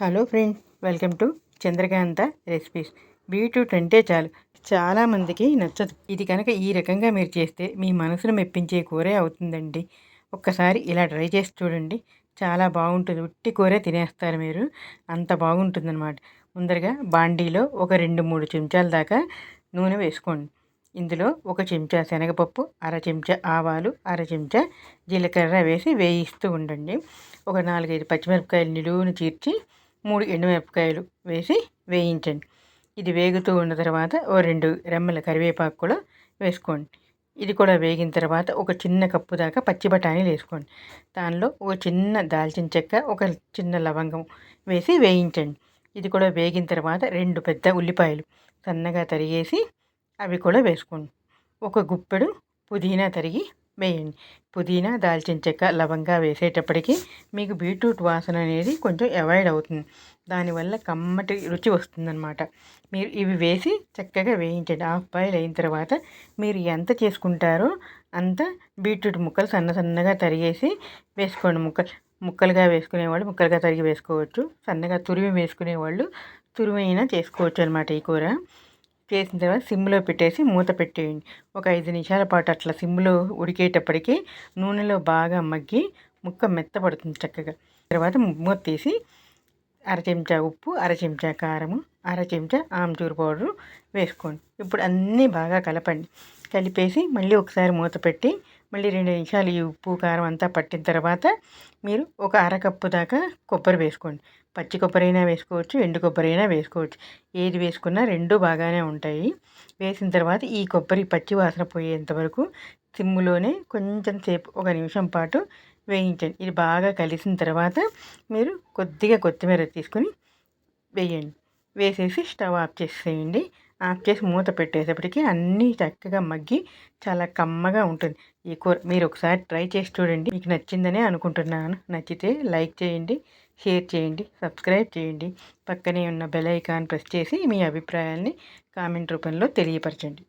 Hello friends welcome to Chandrakanta recipes. Beetroot అంటే చాలు. చాలామందికి నచ్చదు. ఇది కనుక ఈ రకంగా మీరు చేస్తే మీ మనసును మెప్పించే కూరే అవుతుందండి. ఒక్కసారి ఇలా ట్రై చేసి చూడండి. చాలా బాగుంటుంది. ఉట్టి కూరే తినేస్తారు మీరు. అంత బాగుంటుందన్నమాట. ముందరగా బాండీలో ఒక రెండు మూడు చెంచాల దాకా నూనె వేసుకోండి. ఇందులో ఒక చెంచా శనగపప్పు అర చెంచా ఆవాలు అర చెంచా జీలకర్ర వేసి వేయిస్తూ ఉండండి. ఒక నాలుగైదు పచ్చిమిరపకాయలు నిలువును చీర్చి మూడు ఎండుమిరపకాయలు వేసి వేయించండి. ఇది వేగుతూ ఉన్న తర్వాత ఓ రెండు రెమ్మల కరివేపాకు కూడా వేసుకోండి. ఇది కూడా వేగిన తర్వాత ఒక చిన్న కప్పు దాకా పచ్చి బఠానీలు వేసుకోండి. దానిలో ఒక చిన్న దాల్చిన చెక్క ఒక చిన్న లవంగం వేసి వేయించండి. ఇది కూడా వేగిన తర్వాత రెండు పెద్ద ఉల్లిపాయలు సన్నగా తరిగేసి అవి కూడా వేసుకోండి. ఒక గుప్పెడు పుదీనా తరిగి వేయండి పుదీనా దాల్చిన చెక్క లవంగా వేసేటప్పటికి మీకు బీట్రూట్ వాసన అనేది కొంచెం అవాయిడ్ అవుతుంది. దానివల్ల కమ్మటి రుచి వస్తుందన్నమాట. మీరు ఇవి వేసి చక్కగా వేయించండి. హాఫ్ బాయిల్ అయిన తర్వాత మీరు ఎంత చేసుకుంటారో అంత బీట్రూట్ ముక్కలు సన్న సన్నగా తరిగేసి వేసుకోండి. ముక్కలు ముక్కలుగా వేసుకునేవాళ్ళు ముక్కలుగా తరిగి వేసుకోవచ్చు. సన్నగా తురిమి వేసుకునేవాళ్ళు తురిమైనా చేసుకోవచ్చు అనమాట ఈ కూర. చేసిన తర్వాత సిమ్లో పెట్టేసి మూత పెట్టేయండి. ఒక ఐదు నిమిషాల పాటు అట్లా సిమ్లో ఉడికేటప్పటికి నూనెలో బాగా మగ్గి ముక్క మెత్తపడుతుంది చక్కగా. తర్వాత మూత తీసి అర చెంచా ఉప్పు అర చెంచా కారము అర చెంచా ఆమ్చూర్ పౌడరు వేసుకోండి. ఇప్పుడు అన్నీ బాగా కలపండి. కలిపేసి మళ్ళీ ఒకసారి మూత పెట్టి మళ్ళీ రెండు నిమిషాలు ఈ ఉప్పు కారం అంతా పట్టిన తర్వాత మీరు ఒక అరకప్పు దాకా కొబ్బరి వేసుకోండి. పచ్చి కొబ్బరి అయినా వేసుకోవచ్చు ఎండు కొబ్బరి అయినా వేసుకోవచ్చు. ఏది వేసుకున్నా రెండు బాగానే ఉంటాయి. వేసిన తర్వాత ఈ కొబ్బరి పచ్చి వాసన పోయేంత వరకు సిమ్ములోనే కొంచెం సేపు ఒక నిమిషం పాటు వేయించండి. ఇది బాగా కలిసిన తర్వాత మీరు కొద్దిగా కొత్తిమీర తీసుకొని వేయండి. వేసేసి స్టవ్ ఆఫ్ చేసేయండి. ఆఫ్ చేసి మూత పెట్టేటప్పటికి అన్నీ చక్కగా మగ్గి చాలా కమ్మగా ఉంటుంది. ఈ కూర మీరు ఒకసారి ట్రై చేసి చూడండి. మీకు నచ్చిందనే అనుకుంటున్నాను. నచ్చితే లైక్ చేయండి షేర్ చేయండి సబ్స్క్రైబ్ చేయండి. పక్కనే ఉన్న బెల్ ఐకాన్ ప్రెస్ చేసి మీ అభిప్రాయాల్ని కామెంట్ రూపంలో తెలియపరచండి.